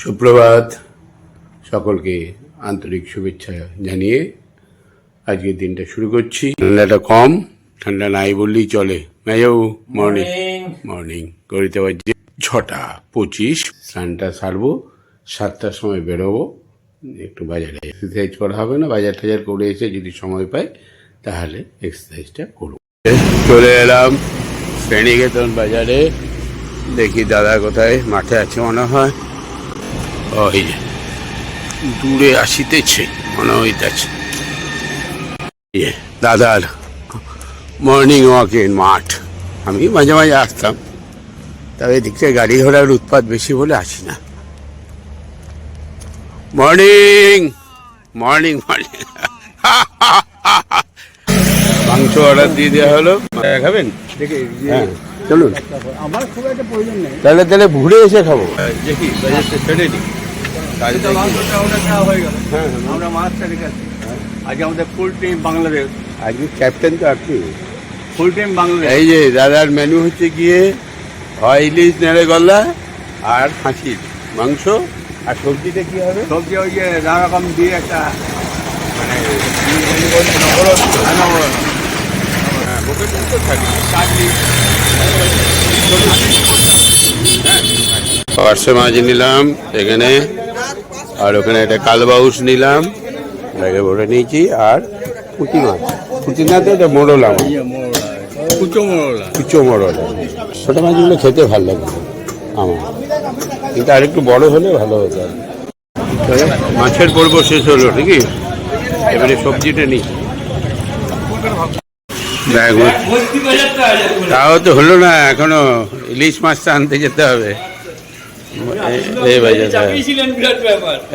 সুপ্রভাত সকলকে আন্তরিক শুভেচ্ছা জানিয়ে আজকের দিনটা শুরু করছি। ঠান্ডাটা কম ঠান্ডা নাই বললেই চলে। মেজৌ মর্নিং। মর্নিং। গড়িতে বাজছে ছটা পঁচিশ। স্নানটা সারবো সাতটার সময় বেরোবো। একটু বাজারে এক্সারসাইজ করা হবে না বাজার টাজার করে এসে যদি সময় পাই তাহলে এক্সারসাইজটা করব। চলে এলাম শ্রেণীকেতন বাজারে। দেখি দাদা কোথায় মাঠে আছে মনে হয়। ওই দূরে আসিতেছে মনে হইতেছে। ইয়ে, দাদার মর্নিং ওয়াকের মাঠ। আমি মাঝে মাঝে আসতাম তবে এদিক থেকে গাড়ি ঘোড়ার উৎপাত বেশি বলে আসি না। মর্নিং মর্নিং মর্নিং মাংস অর্ডার দিয়ে দেওয়া হলো। খাবেন? হ্যাঁ চলুন। আমার খুব একটা প্রয়োজন নেই। তাহলে তাহলে ঘুরে এসে খাব। দেখি ছেড়ে দিই আমরা মাছটা রেখে আছি আজকে আমাদের ফুল টিম বাংলাদেশ। আজকে ক্যাপ্টেন তো আপনি ফুল টিম বাংলাদেশ। এই যে দাদার মেনু হচ্ছে গিয়ে হয় ইলিশ নেড়ে গলা আর হাঁসির মাংস আর সবজিটা কি হবে? সবজি ওই যে নানা রকম দিয়ে একটা মানে হ্যাঁ, বুকের মধ্যে থাকে। চাটনি। পার্শে মাছ নিলাম এখানে আর ওখানে একটা কালবাউস নিলাম। ব্যাগে ভরে নিয়েছি আর পুঁটি মাছ। পুঁটি না তো এটা মোড়লা মাছ। ইয়ে কুচো মোড়লা কুচো মোড়লা ছোট মাছগুলো খেতে ভালো লাগে আমার। কিন্তু আর একটু বড় হলে ভালো হতো। মাছের পর্ব শেষ হলো নাকি? এবারে সবজিটা নিই। তাও তো হলো না এখনও ইলিশ মাছটা আনতে যেতে হবে এ- এই বাজার বিরাট ব্যাপার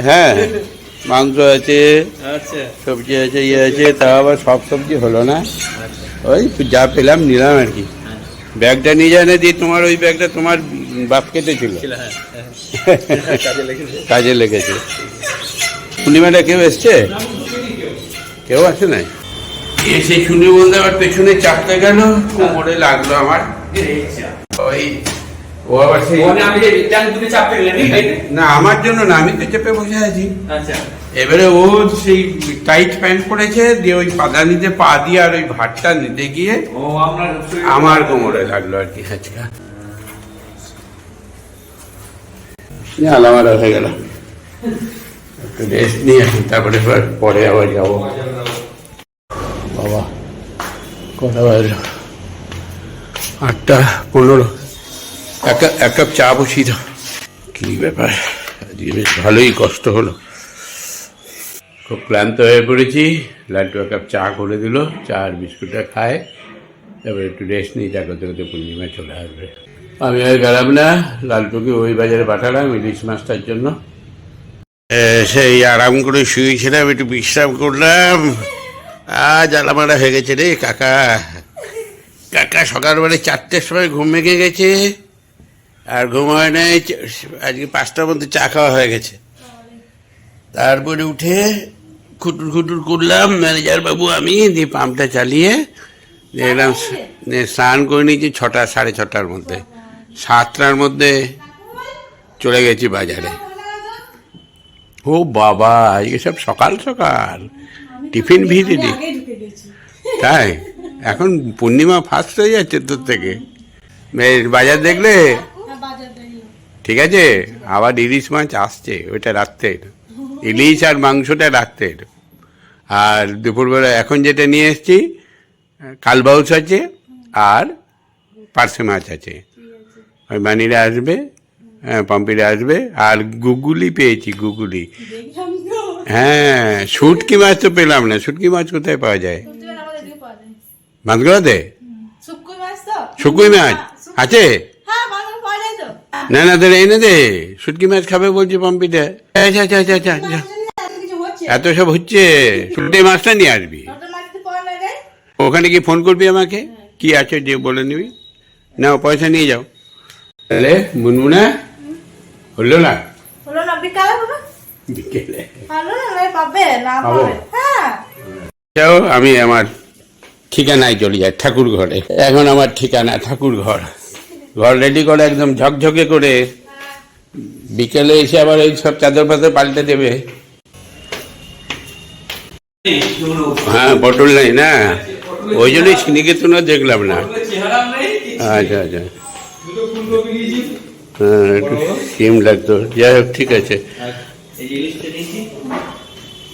হ্যাঁ। মাংস আছে আচ্ছা। সবজি আছে ইয়ে আছে তা আবার সব সবজি হলো না। ওই যা পেলাম নিলাম আর কি। ব্যাগটা নিয়ে যায় না দিয়ে তোমার ওই ব্যাগটা তোমার বাপ কেটেছিল কাজে লেগেছে। পূর্ণিমাটা কেউ এসছে? কেউ আসে নাই? এসে শুনে বলতে আবার পেছনে চাপতে গেল কোমরে লাগল আমার। ওই ও আবার সেই না আমার জন্য না আমি তো চেপে বসে আছি। আচ্ছা। এবারে ও সেই টাইট প্যান্ট পরেছে দিয়ে ওই পাদানিতে পা দিয়ে আর ওই ভাতটা নিতে গিয়ে আমার কোমরে লাগল আর কি আজকে। আলামারা হয়ে গেল। একটু রেস্ট নিয়ে তারপরে এবার পরে আবার যাব। বাবা বাজলো আটটা পনেরো। এক এক কাপ চা বসিয়ে দাও। কি ব্যাপার? আজকে বেশ ভালোই কষ্ট হলো। খুব ক্লান্ত হয়ে পড়েছি। লাড্ডু এক কাপ চা করে দিল, চা আর বিস্কুটটা খায়। তারপরে একটু রেস্ট নিই চা করতে করতে পূর্ণিমা চলে আসবে। আমি আর গেলাম না লালটুকে ওই বাজারে পাঠালাম ইলিশ মাছটার জন্য। সেই আরাম করে শুয়েছিলাম, একটু বিশ্রাম করলাম। আজ আলামারা হয়ে গেছে রে, কাকা। কাকা সকালবেলা চারটের সময় ঘুম ভেঙে গেছে। আর ঘুম হয় নাই আজকে পাঁচটার মধ্যে চা খাওয়া হয়ে গেছে। তারপরে উঠে খুটুর খুটুর করলাম ম্যানেজার বাবু আমি দিয়ে পাম্পটা চালিয়ে দেখলাম স্নান করে নিয়েছি ছটা সাড়ে ছটার মধ্যে। সাতটার মধ্যে চলে গেছি বাজারে। ও বাবা আজকে সব সকাল সকাল। টিফিন ভিড়ি তাই? এখন পূর্ণিমা ফার্স্ট হয়ে যাচ্ছে তোর থেকে। বাজার দেখলে ঠিক আছে? আবার ইলিশ মাছ আসছে ওইটা রাত্রের। ইলিশ আর মাংসটা রাত্রের। আর দুপুরবেলা এখন যেটা নিয়ে এসেছি কালবাউস আছে আর পার্সে মাছ আছে। ওই মানিরা আসবে হ্যাঁ পম্পিরা আসবে আর গুগুলি পেয়েছি গুগুলি। হ্যাঁ শুটকি মাছ তো পেলাম না। শুটকি মাছ কোথায় পাওয়া যায়? মাছগুলোতে? শুকুই মাছ আছে? না না তাহলে এনে দে। শুটকি মাছ খাবে বলছি পম্পিটা আচ্ছা আচ্ছা আচ্ছা আচ্ছা আচ্ছা। এত সব হচ্ছে। শুটকি মাছটা নিয়ে আসবি। ওখানে কি ফোন করবি আমাকে? কি আছে যে বলে নিবি? না পয়সা নিয়ে যাও। তাহলে মুনমুনা হলো না? হলো না বিকালে বিকেলে। হলো না না পাবে। না হ্যাঁ। যাও আমি আমার ঠিকানায় চলে যাই ঠাকুর ঘরে এখন আমার ঠিকানা ঠাকুর ঘর ঘর রেডি করে একদম ঝকঝকে করে বিকেলে এসে আবার এই সব চাদর পাদর পাল্টে দেবে। হ্যাঁ পটল নেই না? ওই জন্যই সিনিকেতনও দেখলাম না। আচ্ছা আচ্ছা। হ্যাঁ একটু সিম লাগতো। যাই হোক ঠিক আছে।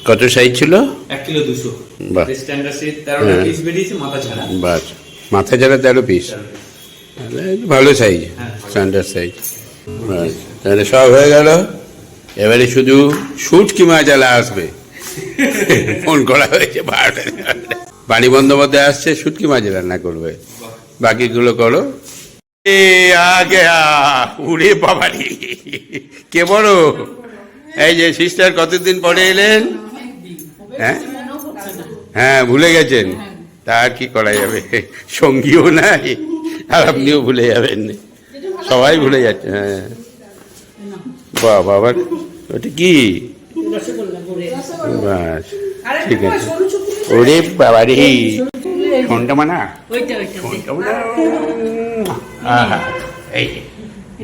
কত সাইজ ছিল? এক কিলো দুশো। বাহ। স্ট্যান্ডার্ড হ্যাঁ। পিস মাথা ছাড়া তেরো পিস ভালো সাইজ। Standard size. তাহলে সব হয়ে গেল। এবারে শুধু শুটকি মাছ আলা আসবে? ফোন করা হয়েছে বারোটা পানি বন্দ্যোপাধ্যায় আসছে শুটকি মাছ রান্না করবে? বাকিগুলো করো। এ আগে উড়ে বাবারি। কে বড়? এই যে সিস্টার কতদিন পরে এলেন? হ্যাঁ? হ্যাঁ ভুলে গেছেন? তা কি করা যাবে? সঙ্গীও নাই। আর আপনিও ভুলে যাবেন সবাই ভুলে যাচ্ছে হ্যাঁ বাহ বাবা ওটা কি বাস ঠিক আছে ওরে বাবা রে ফোনটা মানা ফোনটা মানা আহা, এই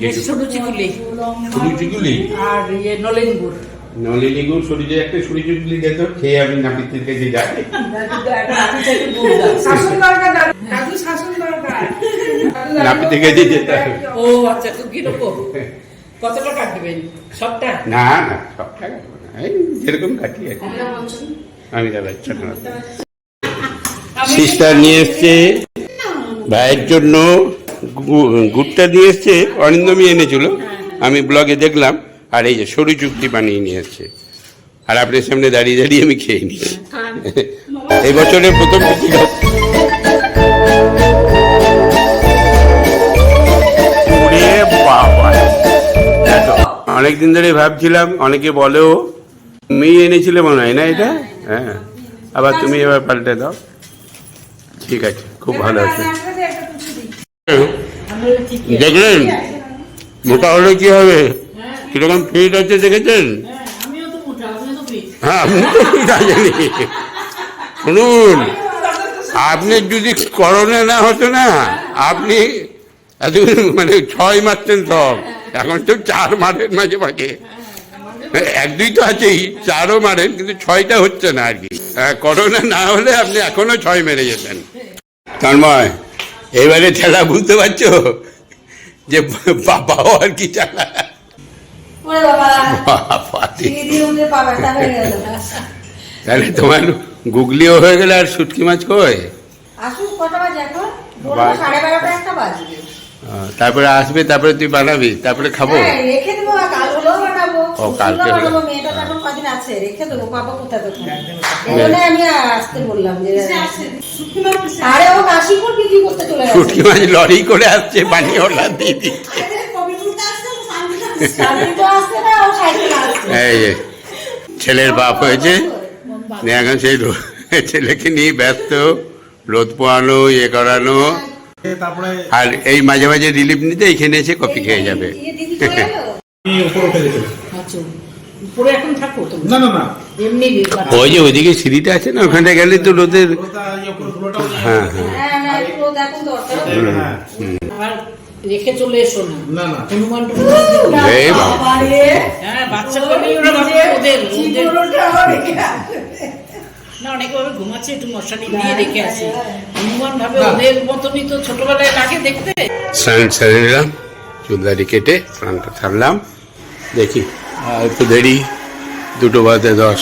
যে ছোট চিকুলি ছুরি চুগুলি আর ইয়ে নলেন গুড় নলিনী গুড় সরিয়ে একটা খেয়ে আমি নাপিতের কাছে যাই শাসন দরকার শাসন দরকার নাপিতের কাছে যেতে হবে। ও আচ্ছা তো কীরকম? কতটা কাটবেন? সবটা? না না সব টাকা না। এই যেরকম কাটি আর আমি দাদা ইচ্ছা না। সিস্টার নিয়ে এসছে। ভাইয়ের জন্য গুড়টা নিয়ে এসছে। অরিন্দমী এনেছিল। আমি ব্লগে দেখলাম। আর এই যে সরু চুক্তি বানিয়ে নিয়ে এসছে। আর আপনার সামনে দাঁড়িয়ে দাঁড়িয়ে আমি খেয়ে নিই এই বছরের প্রথম অনেকদিন ধরে ভাবছিলাম, অনেকে বলেও তুমি এনেছিলে মনে হয় না এটা? হ্যাঁ। আবার তুমি এবার পাল্টে দাও। ঠিক আছে, খুব ভালো আছে। দেখলেন? মোটা হলে কি হবে? কীরকম ফিট আছে দেখেছেন? হ্যাঁ শুনুন, আপনি যদি করোনা না হতো না, আপনি এতদিন মানে ছয় মারতেন সব। এখন তো চার মারেন মাঝে মাঝে। এক দুই তো আছেই চারও মারেন কিন্তু ছয়টা হচ্ছে না আর কি। হ্যাঁ, করোনা না হলে আপনি এখনও ছয় মেরে যেতেন। তন্ময় এবারে ঠেলা বুঝতে পারছ? যে বাবাও আর কি চালা তাহলে তোমার গুগলিও হয়ে গেলে আর শুটকি মাছ কই? আসুন কটা বাজে এখন? সাড়ে বারোটা একটা বাজবে। তারপরে আসবে তারপরে তুই বানাবি তারপরে খাব। হ্যাঁ রেখে দেবো আর কাল হলেও বানাবো। ও, কালকে। বানাবো মেয়েটা এখন কদিন আছে রেখে দেবো। পাবো কোথা থেকে? এই আমি আসতে বললাম যে আরে ও কাশিপুর বিক্রি করতে চলে গেছে? শুটকি মাছ লরি করে আসছে বানিয়ে ওলা দিয়ে দিচ্ছে এই ছেলের বাপ হয়েছে। নিয়ে এখন সেই ছেলেকে নিয়ে ব্যস্ত রোদ পোয়ানো ইয়ে করানো তারপরে আর এই মাঝে মাঝে রিলিফ নিতে এখানে এসে কফি খেয়ে যাবে। ইয়ে আচ্ছা উপরে এখন থাকো তো না না না। এমনি ওই যে ওইদিকে সিঁড়িটা আছে না ওখানটা গেলে তো রোদের ইয়ে ফ্লোরটা হ্যাঁ হ্যাঁ। হ্যাঁ হ্যাঁ আর রেখে চলে এসো না। না না। হনুমান টনুমান না অনেকে ভাবে ঘুমাচ্ছে একটু মশারি দিয়ে রেখে আসি হনুমান ভাবে ওদের মতনই তো ছোটবেলায় লাগে দেখতে। স্নান সেরে নিলাম চুলদারি কেটে স্নানটা ছাড়লাম দেখি আর একটু দেরি দুটো বাজে দশ।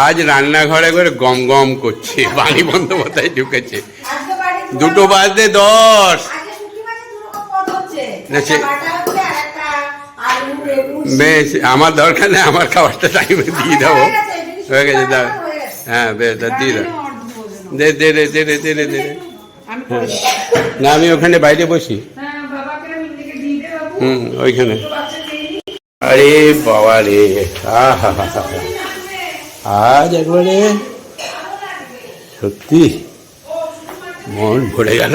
আজ রান্নাঘরে করে গম গম করছে বাড়ি বন্দ্যোপাধ্যায় ঢুকেছে। দুটো বাজতে দশ। বেশ আমার দরকার নেই আমার খাবারটা টাইমে দিয়ে দেবো। হয়ে গেছে দাও। হয়ে বেশ দিয়ে দে। দে দে দে রে দে রে আমি না, আমি ওখানে বাইরে বসি। হুম, ওইখানে। আরে বাবা রে, আহা। আজ একবারে সত্যি মন ভরে গেল।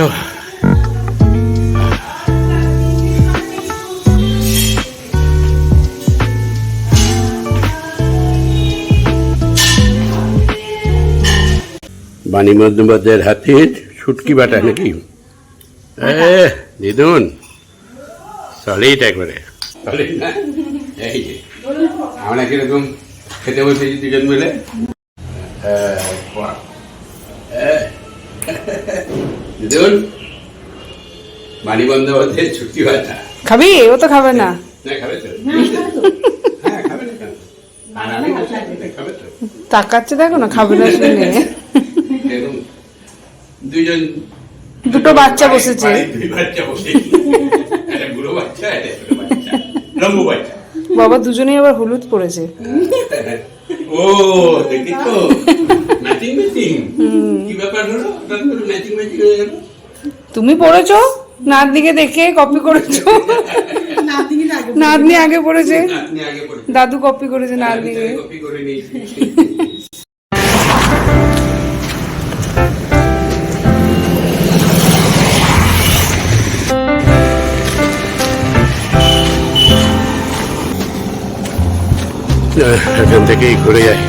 মানি বন্দ্যোপাধ্যায়ের হাতে ছুটকি বাটা নাকি? দিদুন সলিড একবারে। এই আমরা কীরকম খেতে বসেছি দুজন মিলে? দিদুন মানি ছুটকি বাটা। খাবি? ও তো খাবে না। হ্যাঁ, তাকাচ্ছে দেখো না খাবে না শুনে। দুইজন দুটো বাচ্চা বসেছে। দুই বাচ্চা বসেছে। একটা বুড়ো বাচ্চা একটা ছোট বাচ্চা। লম্বু বাচ্চা। বাবা দুজনেই আবার হলুদ পড়েছে ও দেখি ম্যাচিং ম্যাচিং কি ব্যাপার হলো? ম্যাচিং ম্যাচিং হয়ে গেল? তুমি পড়েছো? নাতনিকে দেখে কপি করেছ? নাতনি আগে পড়েছে? আপনি আগে পড়ে দাদু কপি করেছে নাতনিকে। কপি করে নিয়েছি। এখান থেকেই ঘুরে যাই।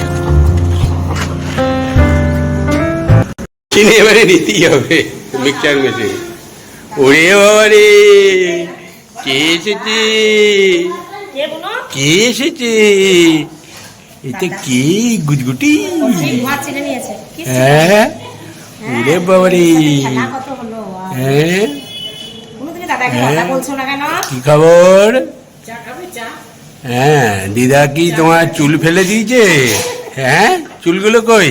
চিনি এবারে নিতেই হবে মিক্সচার মেশিন। ওরে বাবা রে কে এসেছে? কে এসেছে? এটা কে গুজগুটি? হ্যাঁ ওরে বাবা রে। হ্যাঁ হ্যাঁ। কি খবর? চা খাবে চা হ্যাঁ দিদা কি তোমার চুল ফেলে দিয়েছে? হ্যাঁ চুলগুলো কই?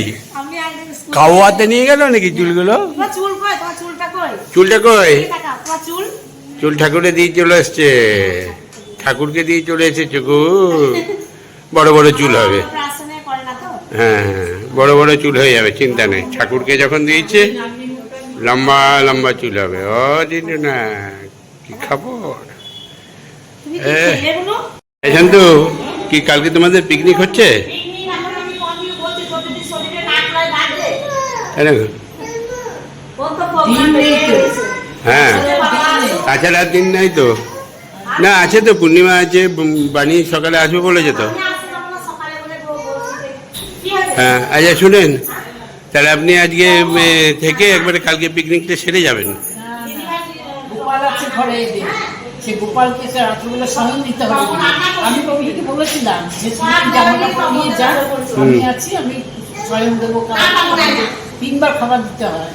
কাওয়াতে নিয়ে গেল নাকি চুলগুলো? চুলটা কই? চুল? ঠাকুরে দিয়ে চলে এসছে। ঠাকুরকে দিয়ে চলে এসেছে গো বড় বড় চুল হবে। হ্যাঁ হ্যাঁ বড় বড় চুল হয়ে যাবে চিন্তা নেই। ঠাকুরকে যখন দিয়েছে লম্বা লম্বা চুল হবে। ও দিন না কি খবর তো কি কালকে তোমাদের পিকনিক হচ্ছে? হ্যাঁ আচ্ছা রাত দিন নাই তো। না, আছে তো, পূর্ণিমা আছে বানিয়ে সকালে আসবে বলেছে তো। হ্যাঁ আচ্ছা শুনেন, তাহলে আপনি আজকে থেকে একবারে কালকে পিকনিকটা সেরে যাবেন। হ্যাঁ। সে গোপালকে সে রাত্রিবেলা স্বয়ং দিতে হবে। আমি কবিকে বলেছিলাম যে তুমি জামা কাপড় নিয়ে যা আমি আছি আমি স্বয়ং দেবো কালকে তিনবার খাবার দিতে হয়।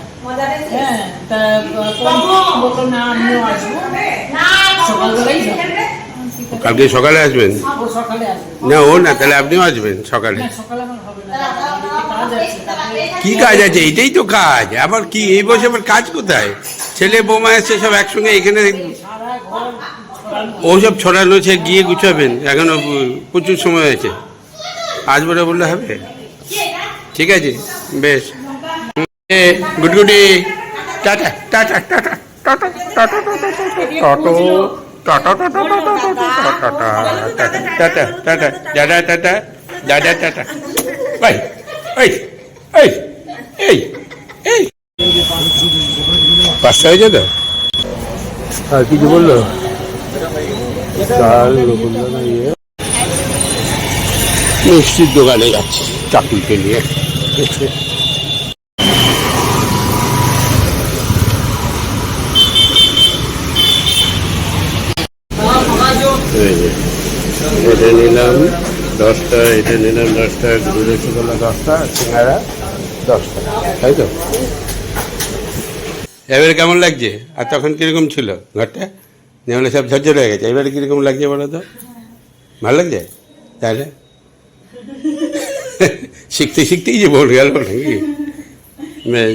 হ্যাঁ তা বলল না আমিও আসব। সকালবেলাই কালকে সকালে আসবেন? না ও না তাহলে আপনিও আসবেন সকালে। কি কাজ আছে? এটাই তো কাজ। আবার কি এই বসে আবার কাজ কোথায়? ছেলে বৌমা এসছে সব একসঙ্গে এখানে ওসব ছড়ানো সে গিয়ে গুছাবেন এখনও প্রচুর সময় আছে আজ বলে বললে হবে ঠিক আছে বেশ গুডগুডি tata tata tata tata tata tata tata tata tata bye এই এই পাঁচটা হয়েছে তো আর কিছু বলল? ইয়ে মিষ্টির দোকানে যাচ্ছি চাকরিকে নিয়ে? এটা নিলাম দশটা, এটা নিলাম দশটা রসগোল্লা দশটা, সিঙ্গারা দশটা, তাই তো? এবারে কেমন লাগছে? আর তখন কীরকম ছিল ঘরটা? যেমন সব ঝরঝর হয়ে গেছে। এবারে কীরকম লাগছে বলো তো? ভালো লাগছে? তাহলে? শিখতে শিখতেই যে বল গেল নাকি?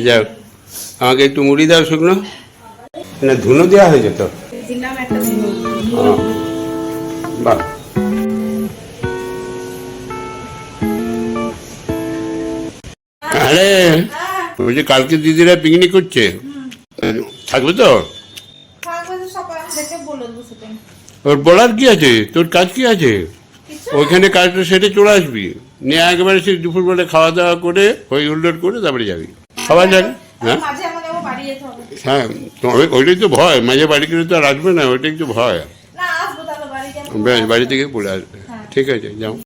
যাও। আমাকে একটু মুড়ি দাও শুকনো। না ধুনো দেওয়া হয়েছে তো? বাহ। আরে বলছি কালকে দিদিরা পিকনিক করছে? থাকবে তো? ওর বলার কি আছে? তোর কাজ কি আছে? ওইখানে কাজটা সেরে চলে আসবি। নিয়ে একেবারে সে দুপুরবেলা খাওয়া দাওয়া করে ওই উল্লোড করে তারপরে যাবি। সবাই যাবে হ্যাঁ? হ্যাঁ ওইটাই তো ভয় মাঝে বাড়ি করে তো আর আসবে না ওইটাই তো ভয়। তাহলে বাড়ি যাব। বেশ বাড়ি থেকে পড়ে আসবে ঠিক আছে যাও।